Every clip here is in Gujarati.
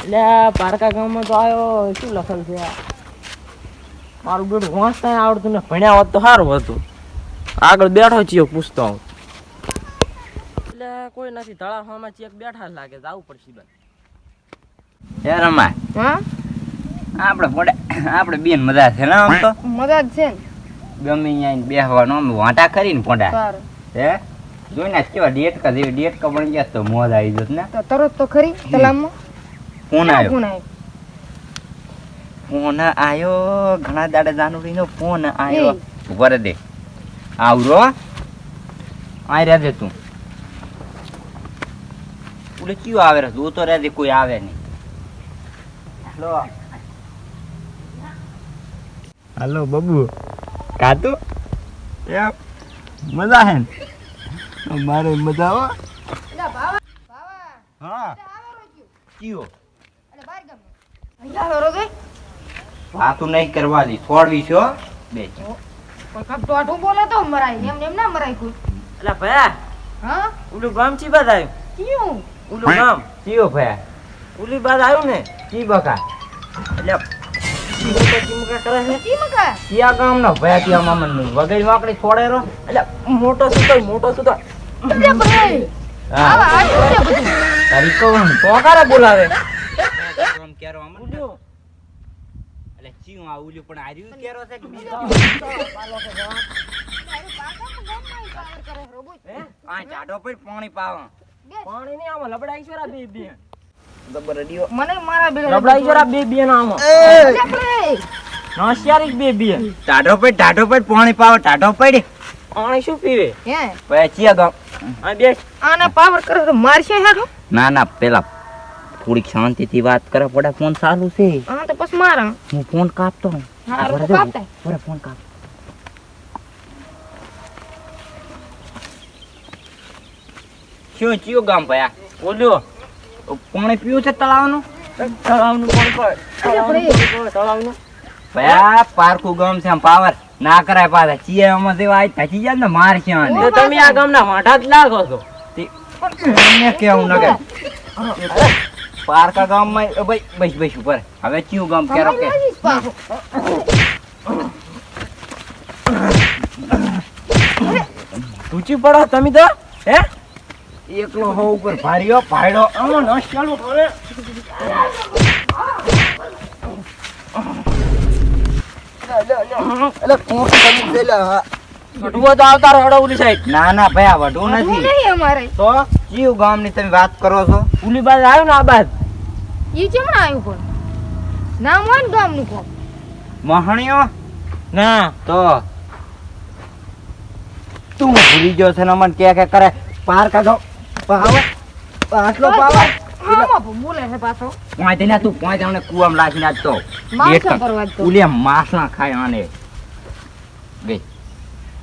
એટલે પારકા ગામમાં તો આવ્યો શું લખેલ છે મારું બેટું વાંચતા આવડતું ને ભણ્યા હોત તો સારું હતું. આગળ બેઠો છીએ પૂછતો હું એટલે કોઈ નથી તળાવમાં ચેક બેઠા લાગે તો આવું પડશે બેન એ રમા હા? આપણે પડે આપણે બેન મજા છે ને આમ તો? મજા જ છે ને. ગમે અહીંયા બેસવાનો આમ વાંટા કરીને પોંડા હે? જોઈને કેવા ડેટકા જેવી ડેટકા બની ગયા તો મોજ આવી જત ને. તરત તો ખરી તલામમાં ફોન આવ્યો? ફોન આવ્યો? ઘણા દાડે જાનુડીનો ફોન આવ્યો. ઊભા દે. આવરો. આય રે દે તું. ઉલે કયું આવે રે તું તો રે દે કોઈ આવે નહીં. હેલો. હાલો બબુ. કાતું? એમ મજા હે મારે મજા આવો એટલે ભાવા ભાવા. હા. કયો એટલે બાર ગામ અહીંયા આવે રોજે વાતું નહીં કરવાની છોડવી છો બે કોઈ તો આટું બોલે તો મરાય એમ એમ ના મરાય કોઈ. એટલે ભયા હા? ઓલું ગામ ચી બાદ આવ્યું ક્યું? ઓલું ગામ. કયો ભયા? ઉલી બાદ આવ્યું ને? કી બકા? એટલે મોટો સુતો મોટો સુતો બોલાવે? ગામ કેરો અમન ઉલ્યો એટલે ચીયું આ ઉલ્યું પણ આર્યું કેરો છે કે બીજો? હે? આ ચાડો પર પાણી પાવા. પાણી નહીં આમાં લબડાઈ છે બે બે દબર રડિયો મને મારા બે લબડાઈ છે બે બે ના આમાં. નોશિયારી બે બે ટાઢો પર ટાઢો પર પાણી પાવ ટાઢો પડી પાણી શું પીવે? હે? પછી આ ગામ. આ બે આના પાવર કરે તો મારશે હેડો ના ના પેલા થોડીક શાંતિથી વાત કરે પડે ફોન ચાલુ છે. હા તો પછી મારા. હું ફોન કાપતો હું હારું તો કાપતા. બરે ફોન કાપ. શું ચિયો ગામ ભયા બોલ્યો પાણી પીવું છે તળાવનું? તળાવનું પાણી તળાવનું પાણી પર, તળાવનું ભયા પારકું ગામ છે આમ પાવર. ના કરાય પાછા. ચિયામાં જેવા આજ થાકી જાય ને માર છે તમે આ ગામના માઠા જ લાગો છો. કેવું ન કે પારકા ગામમાં એ ભાઈ બસ બસ ઉપર હવે ચિયું ગામ કેરો કે? ઊંચી પડો તમે તો હે? એકલો હો ઉપર ભાર્યો ભાડ્યો આમાં નોશિયાલું કરે. એટલે કોણ તમે પેલા? કટુઓ તો આવતા રહો ઓલી સાઈડ ના ના ભાઈ આ વઢું નથી. નહીં અમારે. તો ચિયું ગામની તમે વાત કરો છો? ઓલી બાદ આવ્યો ને આ બાદ? ઈ ચમણા આવ્યું પણ નામ હોય ને ગામનું કો મહણિયો? ના. તો તું ભૂલી ગયો છે ને અમને કે કે કરે. પાર કાઢો. પાવ આટલો પાવ તું? પાંચ અમને કુવામાં લાખી નાખતો માણસો કરવા તો. ઉલે માસના ખાય આને. ગઈ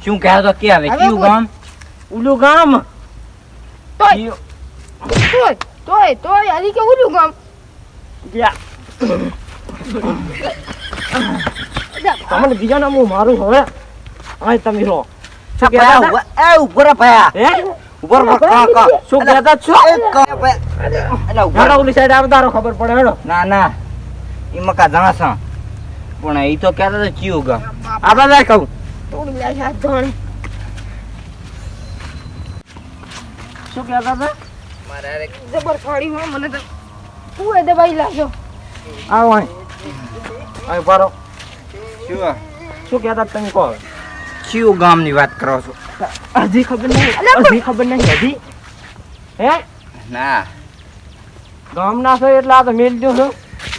શું કહે તો કે હવે કયું ગામ? ઉલું ગામ. તોય. તોય તોય તોય હજી કે ઉડ્યું ગામ. તમને બીજા નામ હું મારું હવે? આ તમે રહો. શું એ ઉપર ભયા. હે? ઉપર. શું કહેતા છો. એટલે. ઓલી સાઈડ આવતા રહો ખબર પડે હેડો. ના ના. એ મકા જાણસા પણ એ તો કહેતા તો કયું ગામ. આ બધા કહું. તોડી લે હાથ ધોણે શું કહેતા હતા જબર ફાડી હોય મને તો તું એ દબાઈ લાગ્યો આવો અહીં. અહીં પારો શું શું કહેતા હતા તમે કહો કયું ગામની વાત કરો છો? હજી ખબર નહીં હજી ખબર નહીં હજી. હે? ના. ગામ ના છો એટલે આ તો મેલ દો છો.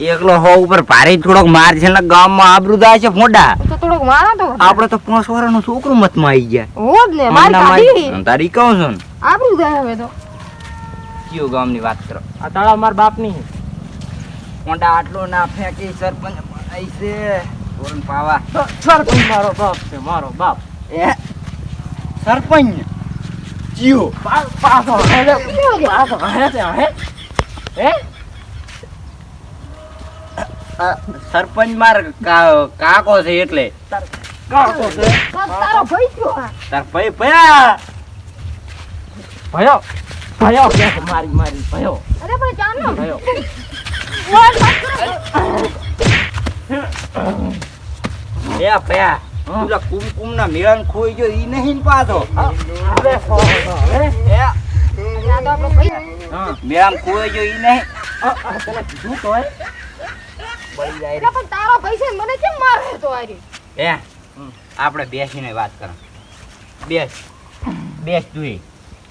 એકલો હો ઉપર ભારે થોડોક માર છે ને ગામમાં આબરૂ થાય છે ફોડા. તો થોડોક મારો તો. આપણે તો પાંચ વર્ષનું છોકરું મતમાં આવી ગયા. હો જ ને મારી કાઢી. તારી કહું છું ને. આબરૂ થાય હવે તો. કયો ગામની વાત કરો. આ તાળા માર બાપની. છે. મોટા આટલો ના ફેંકી સરપંચ આઈ છે. ઓરન પાવા. સરપંચ મારો બાપ છે મારો બાપ. એ? સરપંચ? જીઓ પા- પાછો હેડે પાછો હે હે હે? સરપંચ માર કા- કાકો છે એટલે. કાકો છે? તારો ભાઈ ગયો તાર ભાઈ ભયા. ભયો ભયો. કે મારી મારી ભયો. અરે ભાઈ ચાલો ભયો. એ ભયા પેલા કુમકુમ ના મેળાન ખોઈ ગયો ઈ નહીં પાછો. અરે હો, હો, હે? એ આ તો આપણો ભાઈ. હા. મેળામાં ખોઈ ગયો ઈ નહીં. તને કીધું તો? બળી જાય રે પણ તારો ભાઈ છે મને કેમ મારે તો આરી? એ આપણે બેસીને વાત કરો બેસ. બેસ તું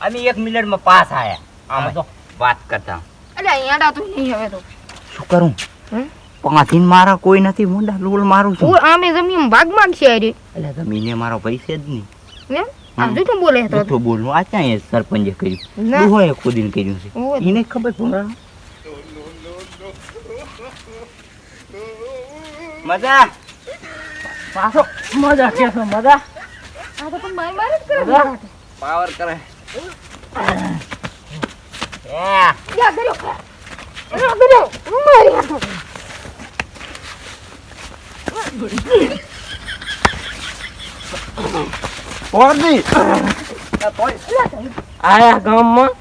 અમે એક મિનિટમાં પાસ આયા. આમ તો. વાત કરતા. અરે અહીંયા તું નહીં હવે તો. શું કરું? પાંચીન મારા કોઈ નથી મુંડા. લોલ મારું છું. હું આમે જમીન ભાગ માંગશે અરે એટલે જમીને મારો પૈસે જ નહીં. એમ આ જૂઠું બોલે તો. જૂઠું બોલવું. આ ક્યાં સરપંચે કર્યું? ના. ડોહોએ ખુદીને કર્યું છે. એને ખબર ભોળા મજા? પાછો મજા કે છો મજા? આ તો માર મારી જ કરે? પાવર કરે. યા કર્યો યા કર્યો મારી હાથો. ઓરડી. આયા ગામમાં?